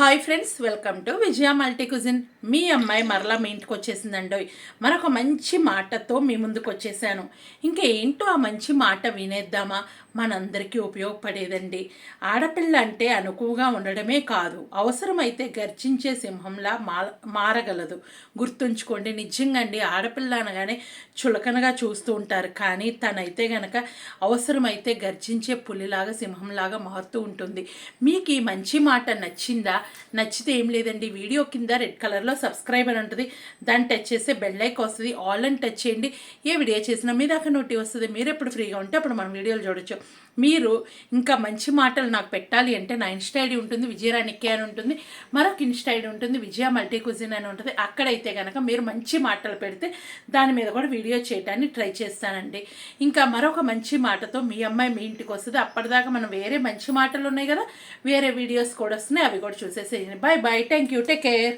Hi friends welcome to Vijaya multi cuisine. మీ అమ్మాయి మరలా మీ ఇంటికి వచ్చేసిందండి. మరొక మంచి మాటతో మీ ముందుకు వచ్చేసాను. ఇంకా ఏంటో ఆ మంచి మాట వినేద్దామా? మనందరికీ ఉపయోగపడేదండి. ఆడపిల్ల అంటే అనుకువగా ఉండడమే కాదు అవసరమైతే గర్జించే సింహంలా మా మారగలదు. గుర్తుంచుకోండి నిజంగా అండి ఆడపిల్ల అనగానే చులకనగా చూస్తూ ఉంటారు. కానీ తనైతే గనక అవసరమైతే గర్జించే పులిలాగా సింహంలాగా మారుతూ ఉంటుంది. మీకు ఈ మంచి మాట నచ్చిందా? నచ్చితే ఏం లేదండి. వీడియో కింద రెడ్ కలర్లో సబ్స్క్రైబ్ అని ఉంటుంది. దాన్ని టచ్ చేస్తే బెల్లైక్ వస్తుంది. ఆల్ అని టచ్ చేయండి. ఏ వీడియో చేసినా మీ దాకా నోటి వస్తుంది. మీరు ఎప్పుడు ఫ్రీగా ఉంటే అప్పుడు మనం వీడియోలు చూడొచ్చు. మీరు ఇంకా మంచి మాటలు నాకు పెట్టాలి అంటే నా ఇన్స్టా ఐడి ఉంటుంది విజయరాణిక్కి అని ఉంటుంది మరొక ఇన్స్టా ఐడి ఉంటుంది విజయ మల్టీ కుజిన్ అని ఉంటుంది. అక్కడైతే కనుక మీరు మంచి మాటలు పెడితే దాని మీద కూడా వీడియో చేయడానికి ట్రై చేస్తానండి. ఇంకా మరొక మంచి మాటతో మీ అమ్మాయి మీ ఇంటికి వస్తుంది. అప్పటిదాకా మనం వేరే మంచి మాటలు ఉన్నాయి కదా వేరే వీడియోస్ కూడా వస్తున్నాయి. అవి కూడా చూసేసేయండి. Bye bye thank you take care